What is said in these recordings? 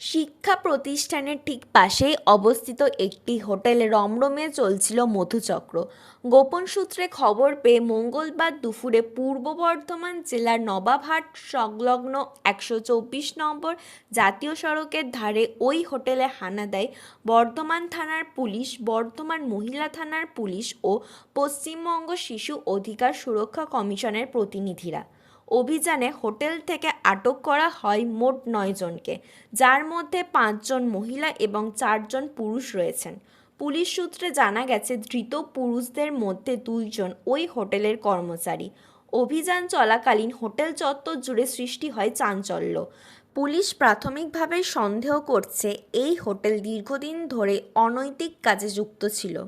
শিক্ষা প্রতিষ্ঠানের ঠিক পাশেই অবস্থিত একটি হোটেলে রমরমে চলছিল মধুচক্র। গোপন সূত্রে খবর পেয়ে মঙ্গলবার দুপুরে পূর্ব বর্ধমান জেলার নবাবহাট সংলগ্ন একশো চব্বিশ নম্বর জাতীয় সড়কের ধারে ওই হোটেলে হানা দেয় বর্ধমান থানার পুলিশ, বর্ধমান মহিলা থানার পুলিশ ও পশ্চিমবঙ্গ শিশু অধিকার সুরক্ষা কমিশনের প্রতিনিধিরা। অভিযানে হোটেল থেকে আটক করা হয় মোট নয় জনকে, যার মধ্যে পাঁচজন মহিলা এবং চারজন পুরুষ রয়েছেন। পুলিশ সূত্রে জানা গেছে, ধৃত পুরুষদের মধ্যে দুইজন ওই হোটেলের কর্মচারী। অভিযান চলাকালীন হোটেল চত্বর জুড়ে সৃষ্টি হয় চাঞ্চল্য। পুলিশ প্রাথমিকভাবে সন্দেহ করছে, এই হোটেল দীর্ঘদিন ধরে অনৈতিক কাজে যুক্ত ছিল।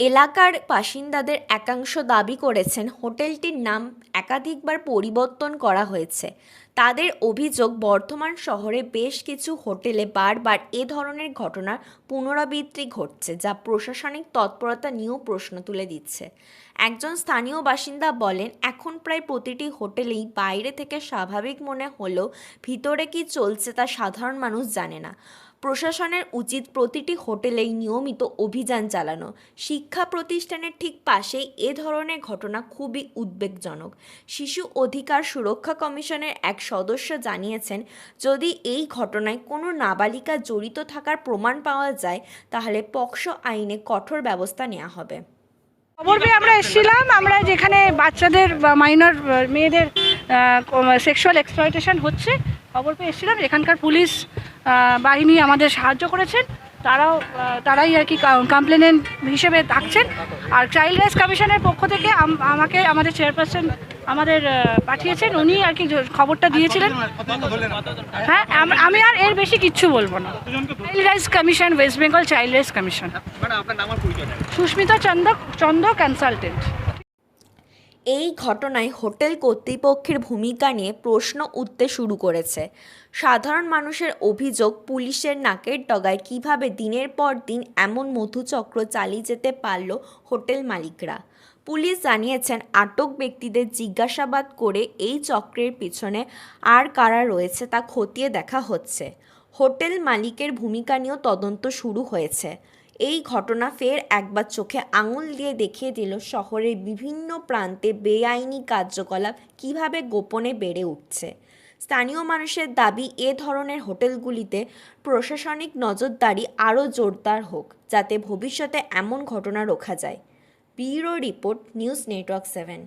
এলাকার বাসিন্দাদের একাংশ দাবি করেছেন হোটেলটির নাম একাধিকবার পরিবর্তন করা হয়েছে। তাদের অভিযোগ, বর্ধমান শহরে বেশ কিছু হোটেলে বারবার এ ধরনের ঘটনার পুনরাবৃত্তি ঘটছে, যা প্রশাসনিক তৎপরতা নিয়েও প্রশ্ন তুলে দিচ্ছে। একজন স্থানীয় বাসিন্দা বলেন, এখন প্রায় প্রতিটি হোটেলেই বাইরে থেকে স্বাভাবিক মনে হলেও ভিতরে কি চলছে তা সাধারণ মানুষ জানে না। প্রশাসনের উচিত প্রতিটি হোটেলেই নিয়মিত অভিযান চালানো। শিক্ষা প্রতিষ্ঠানের ঠিক পাশেই এ ধরনের ঘটনা খুবই উদ্বেগজনক। শিশু অধিকার সুরক্ষা কমিশনের এক সদস্য জানিয়েছেন, যদি এই ঘটনায় কোনো নাবালিকা জড়িত থাকার প্রমাণ পাওয়া যায়, তাহলে পক্সো আইনে কঠোর ব্যবস্থা নেওয়া হবে। খবর পেয়ে আমরা এসেছিলাম, আমরা যেখানে বাচ্চাদের মাইনর মেয়েদের সেক্সুয়াল এক্সপ্লয়টেশন হচ্ছে, খবর পেয়ে এসেছিলাম। এখানকার পুলিশ বাহিনী আমাদের সাহায্য করেছেন। তারাও তারাই আর কি কমপ্লেনেন্ট হিসেবে থাকছেন আর চাইল্ড রাইটস কমিশনের পক্ষ থেকে আমাকে আমাদের চেয়ারপারসন আমাদের পাঠিয়েছেন। উনি আর কি খবরটা দিয়েছিলেন। হ্যাঁ আমি আর এর বেশি কিচ্ছু বলব না। Child rights commission West Bengal child rights commission Susmita Chanda Chanda consultant এই ঘটনায় হোটেল কর্তৃপক্ষের ভূমিকা নিয়ে প্রশ্ন উঠতে শুরু করেছে। সাধারণ মানুষের অভিযোগ, পুলিশের নাকের ডগায় কীভাবে দিনের পর দিন এমন মধুচক্র চালিয়ে যেতে পারল হোটেল মালিকরা? পুলিশ জানিয়েছেন, আটক ব্যক্তিদের জিজ্ঞাসাবাদ করে এই চক্রের পিছনে আর কারা রয়েছে তা খতিয়ে দেখা হচ্ছে। হোটেল মালিকের ভূমিকা নিয়েও তদন্ত শুরু হয়েছে। এই ঘটনা ফের একবার চোখে আঙুল দিয়ে দেখিয়ে দিল শহরের বিভিন্ন প্রান্তে বেআইনি কার্যকলাপ কীভাবে গোপনে বেড়ে উঠছে। স্থানীয় মানুষের দাবি, এ ধরনের হোটেলগুলিতে প্রশাসনিক নজরদারি আরও জোরদার হোক, যাতে ভবিষ্যতে এমন ঘটনা রোখা যায়। Bureau report, news network seven.